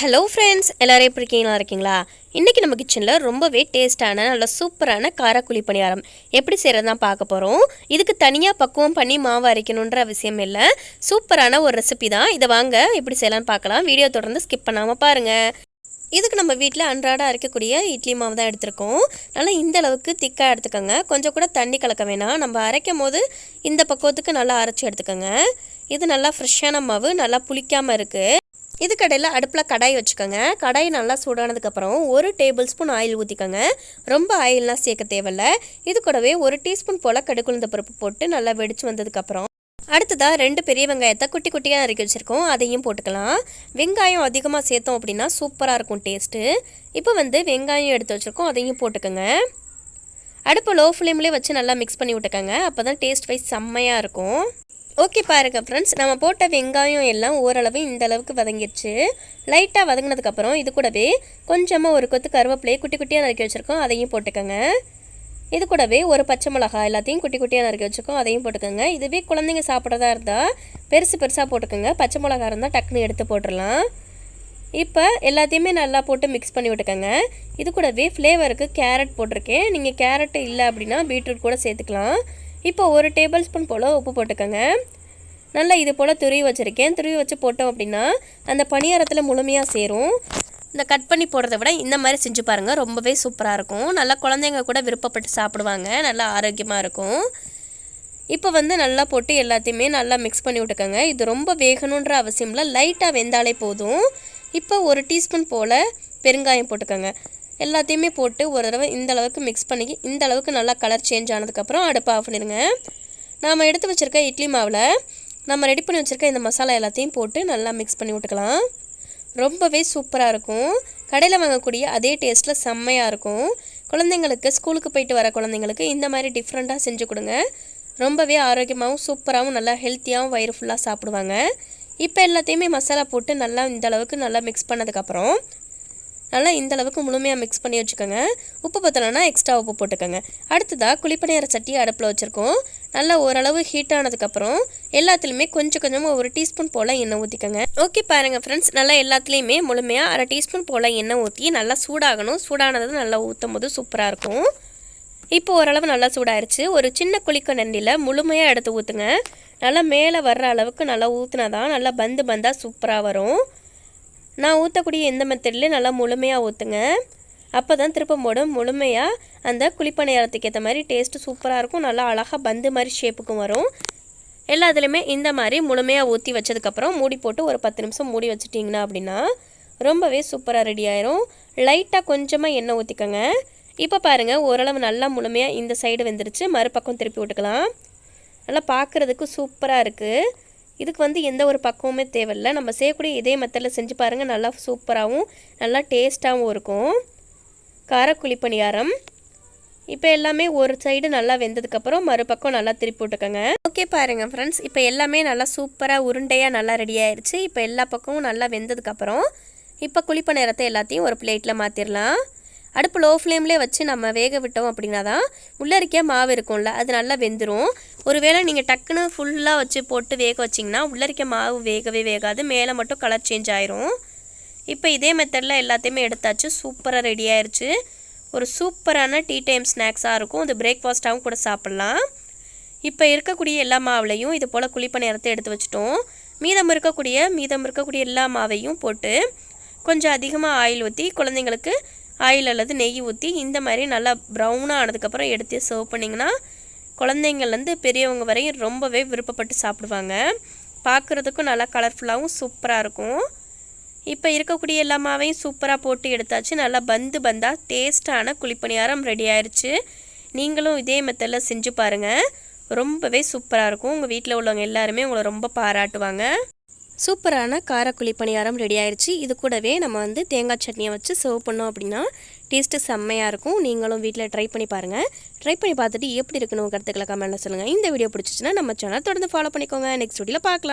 Hello friends எல்லோரும் எப்படி இருக்கீங்களா இருக்கீங்களா? இன்றைக்கி நம்ம கிச்சனில் ரொம்பவே டேஸ்ட்டான நல்ல சூப்பரான காரக்குழி பணியாரம். எப்படி செய்கிறது தான் பார்க்க போகிறோம் இதுக்கு தனியாக பக்குவம் பண்ணி மாவு அரைக்கணுன்ற அவசியம் இல்லை. சூப்பரான ஒரு ரெசிபி தான். இதை வாங்க எப்படி செய்யலாம்னு பார்க்கலாம். வீடியோ தொடர்ந்து ஸ்கிப் பண்ணாமல் பாருங்கள் இதுக்கு நம்ம வீட்டில் அன்றாட அரைக்கக்கூடிய இட்லி மாவு தான் எடுத்திருக்கோம். நல்லா இந்த அளவுக்கு திக்காக எடுத்துக்கோங்க. கொஞ்சம் கூட தண்ணி கலக்க வேணாம். நம்ம அரைக்கும் போது இந்த பக்குவத்துக்கு நல்லா அரைச்சி எடுத்துக்கோங்க. இது நல்லா ஃப்ரெஷ்ஷான மாவு நல்லா புளிக்காமல் இருக்குது இதுக்கடையில் அடுப்பில் கடாய் வச்சுக்கோங்க. கடாய் நல்லா சூடானதுக்கப்புறம் ஒரு டேபிள் ஸ்பூன் ஆயில் ஊற்றிக்கோங்க ரொம்ப ஆயில்லாம் சேர்க்க தேவையில்ல. இது கூடவே ஒரு டீஸ்பூன் போல் கடுக்குழுந்த பருப்பு போட்டு நல்லா வெடிச்சு வந்ததுக்கப்புறம் அடுத்ததாக ரெண்டு பெரிய வெங்காயத்தை குட்டி குட்டியாக நறுக்கி வச்சுருக்கோம். அதையும் போட்டுக்கலாம். வெங்காயம் அதிகமாக சேர்த்தோம் அப்படின்னா சூப்பராக இருக்கும் டேஸ்ட்டு. இப்போ வந்து வெங்காயம் எடுத்து வச்சுருக்கோம். அதையும் போட்டுக்கோங்க. அடுப்பை லோ ஃப்ளேம்லேயே வச்சு நல்லா மிக்ஸ் பண்ணி விட்டுக்கோங்க. அப்போ தான் டேஸ்ட் வைஸ் செம்மையாக இருக்கும். ஓகே பாருங்கள் ஃப்ரெண்ட்ஸ் நம்ம போட்ட வெங்காயம் எல்லாம் ஓரளவு இந்த அளவுக்கு வதங்கிடுச்சு லைட்டாக வதங்கினதுக்கப்புறம் இது கூடவே கொஞ்சமாக ஒரு கொத்து கருவேப்பிலையை குட்டி குட்டியாக நறுக்கி வச்சுருக்கோம். அதையும் போட்டுக்கோங்க. இது கூடவே ஒரு பச்சை மிளகா எல்லாத்தையும் குட்டி குட்டியாக நறுக்கி வச்சுருக்கோம். அதையும் போட்டுக்கோங்க. இதுவே குழந்தைங்க சாப்பிட்றதா இருந்தால் பெருசு பெருசாக போட்டுக்கோங்க. பச்சை மிளகா இருந்தால் டக்குன்னு எடுத்து போட்டுடலாம் இப்போ எல்லாத்தையுமே நல்லா போட்டு மிக்ஸ் பண்ணி விட்டுக்கோங்க. இது கூடவே ஃப்ளேவருக்கு கேரட் போட்டிருக்கேன். நீங்கள் கேரட் இல்லை அப்படின்னா பீட்ரூட் கூட சேர்த்துக்கலாம். இப்போ ஒரு டேபிள் ஸ்பூன் போல் உப்பு போட்டுக்கோங்க. நல்லா இது போல் துருவி வச்சுருக்கேன். துருவி வச்சு போட்டோம் அப்படின்னா அந்த பணியாரத்தில் முழுமையாக சேரும். இந்த கட் பண்ணி போடுறத விட இந்த மாதிரி செஞ்சு பாருங்கள் ரொம்பவே சூப்பராக இருக்கும். நல்லா குழந்தைங்க கூட விருப்பப்பட்டு சாப்பிடுவாங்க. நல்லா ஆரோக்கியமாக இருக்கும். இப்போ வந்து நல்லா போட்டு எல்லாத்தையுமே நல்லா மிக்ஸ் பண்ணி விட்டுக்கோங்க. இது ரொம்ப வேகணுன்ற அவசியம் இல்லை. லைட்டாக வெந்தாலே போதும். இப்போ ஒரு டீஸ்பூன் போல் பெருங்காயம் போட்டுக்கோங்க. எல்லாத்தையுமே போட்டு ஒரு தடவை இந்த அளவுக்கு மிக்ஸ் பண்ணி இந்த அளவுக்கு நல்லா கலர் சேஞ்ச் ஆனதுக்கப்புறம் அடுப்பு ஆஃப் பண்ணிடுங்க. நாம் எடுத்து வச்சுருக்க இட்லி மாவில் நம்ம ரெடி பண்ணி வச்சுருக்க இந்த மசாலா எல்லாத்தையும் போட்டு நல்லா மிக்ஸ் பண்ணி விட்டுக்கலாம். ரொம்பவே சூப்பராக இருக்கும். கடையில் வாங்கக்கூடிய அதே டேஸ்ட்டில் செம்மையாக இருக்கும். குழந்தைங்களுக்கு ஸ்கூலுக்கு போயிட்டு வர குழந்தைங்களுக்கு இந்த மாதிரி டிஃப்ரெண்ட்டாக செஞ்சு கொடுங்க. ரொம்பவே ஆரோக்கியமாகவும் சூப்பராகவும் நல்லா ஹெல்த்தியாகவும் வயிறு ஃபுல்லாக சாப்பிடுவாங்க. இப்போ எல்லாத்தையுமே மசாலா போட்டு நல்லா இந்த அளவுக்கு நல்லா மிக்ஸ் பண்ணதுக்கப்புறம் நல்லா இந்த அளவுக்கு முழுமையாக மிக்ஸ் பண்ணி வச்சுக்கோங்க. உப்பு பத்தலைன்னா எக்ஸ்ட்ரா உப்பு போட்டுக்கோங்க. அடுத்ததாக குழிப்பணியார சட்டி அடுப்பில் வச்சுருக்கோம். நல்லா ஓரளவு ஹீட் ஆனதுக்கப்புறம் எல்லாத்துலேயுமே கொஞ்சம் கொஞ்சமாக ஒரு டீஸ்பூன் போல் எண்ணெய் ஊற்றிக்கோங்க ஓகே பாருங்கள் ஃப்ரெண்ட்ஸ் நல்லா எல்லாத்துலேயுமே முழுமையாக அரை டீஸ்பூன் போல் எண்ணெய் ஊற்றி நல்லா சூடாகணும். சூடானது நல்லா ஊற்றும் போது சூப்பராக இருக்கும். இப்போ ஓரளவு நல்லா சூடாயிருச்சு. ஒரு சின்ன குளிக்க நண்டியில் முழுமையாக எடுத்து ஊற்றுங்க நல்லா மேலே வர்ற அளவுக்கு நல்லா ஊற்றுனா தான் நல்லா பந்து பந்தாக சூப்பராக வரும். நான் ஊற்றக்கூடிய எந்த மெத்தட்லேயும் நல்லா முழுமையாக ஊற்றுங்க அப்போ தான் திருப்பம் போடும். முழுமையாக அந்த குழிப்பணியாரத்துக்கு ஏற்ற மாதிரி டேஸ்ட்டு சூப்பராக இருக்கும். நல்லா அழகாக பந்து மாதிரி ஷேப்புக்கும் வரும். எல்லாத்துலேயுமே இந்த மாதிரி முழுமையாக ஊற்றி வச்சதுக்கப்புறம் மூடி போட்டு ஒரு பத்து நிமிஷம் மூடி வச்சுட்டிங்கன்னா அப்படின்னா ரொம்பவே சூப்பராக ரெடி ஆயிரும். லைட்டாக கொஞ்சமாக எண்ணெய் ஊற்றிக்கோங்க இப்போ பாருங்கள் ஓரளவு நல்லா முழுமையாக இந்த சைடு வந்துருச்சு. மறுபக்கம் திருப்பி விட்டுக்கலாம் நல்லா பார்க்குறதுக்கு சூப்பராக இருக்குது இதுக்கு வந்து எந்த ஒரு பக்குவமே தேவையில்லை. நம்ம செய்யக்கூடிய இதே மெத்தடில் செஞ்சு பாருங்கள் நல்லா சூப்பராகவும் நல்லா டேஸ்ட்டாகவும் இருக்கும். காரக்குழி பணியாரம் இப்போ எல்லாமே ஒரு சைடு நல்லா வெந்ததுக்கப்புறம் மறுபக்கம் நல்லா திருப்பி விட்டுக்கோங்க. ஓகே பாருங்கள் ஃப்ரெண்ட்ஸ் இப்போ எல்லாமே நல்லா சூப்பராக உருண்டையாக நல்லா ரெடி ஆயிடுச்சு இப்போ எல்லா பக்கமும் நல்லா வெந்ததுக்கப்புறம் இப்போ குழிப்ப நேரத்தை எல்லாத்தையும் ஒரு பிளேட்டில் மாற்றிடலாம் அடுப்பு லோ ஃப்ளேம்லேயே வச்சு நம்ம வேக விட்டோம் அப்படின்னா தான் உள்ளரிக்க மாவு இருக்கும்ல அது நல்லா வெந்துடும் ஒருவேளை நீங்கள் டக்குன்னு ஃபுல்லாக வச்சு போட்டு வேக வச்சிங்கன்னா உள்ளரிக்க மாவு வேகவே வேகாது மேலே மட்டும் கலர் சேஞ்ச் ஆயிரும். இப்போ இதே மெத்தடில் எல்லாத்தையுமே எடுத்தாச்சு சூப்பராக ரெடி ஆயிடுச்சு ஒரு சூப்பரான டீ டைம் ஸ்நாக்ஸாக இருக்கும் இது பிரேக்ஃபாஸ்ட்டாகவும் கூட சாப்பிட்லாம். இப்போ இருக்கக்கூடிய எல்லா மாவுலையும் இது போல் குளிப்ப நேரத்தை எடுத்து வச்சுட்டோம். மீதம் இருக்கக்கூடிய மீதம் இருக்கக்கூடிய எல்லா மாவையும் போட்டு கொஞ்சம் அதிகமாக ஆயில் ஊற்றி குழந்தைங்களுக்கு ஆயில் அல்லது நெய் ஊற்றி இந்த மாதிரி நல்லா ப்ரௌனாக ஆனதுக்கப்புறம் எடுத்து சர்வ் பண்ணிங்கன்னா குழந்தைங்கள்லேருந்து பெரியவங்க வரையும் ரொம்பவே விருப்பப்பட்டு சாப்பிடுவாங்க. பார்க்குறதுக்கும் நல்லா கலர்ஃபுல்லாகவும் சூப்பராக இருக்கும். இப்போ இருக்கக்கூடிய எல்லா மாவையும் சூப்பராக போட்டு எடுத்தாச்சு. நல்லா பந்து பந்தாக டேஸ்ட்டான குழிப்பணியாரம் ரெடி ஆயிடுச்சு நீங்களும் இதே மெத்தடில் செஞ்சு பாருங்கள் ரொம்பவே சூப்பராக இருக்கும். உங்கள் வீட்டில் உள்ளவங்க எல்லாருமே உங்களை ரொம்ப பாராட்டுவாங்க. சூப்பரான காரக்குழி பணியாரம் ரெடி ஆயிடுச்சு இது கூடவே நம்ம வந்து தேங்காய் சட்னியை வச்சு சர்வ் பண்ணோம் அப்படின்னா டேஸ்ட்டு செம்மையாக இருக்கும். நீங்களும் வீட்டில் ட்ரை பண்ணி பாருங்கள் ட்ரை பண்ணி பார்த்துட்டு எப்படி இருக்கணும் கருத்துக்களை கமெண்ட்டில் சொல்லுங்கள் இந்த வீடியோ பிடிச்சிச்சின்னா நம்ம சேனல் தொடர்ந்து ஃபாலோ பண்ணிக்கோங்க. நெக்ஸ்ட் வீடியோவில் பார்க்கலாம்.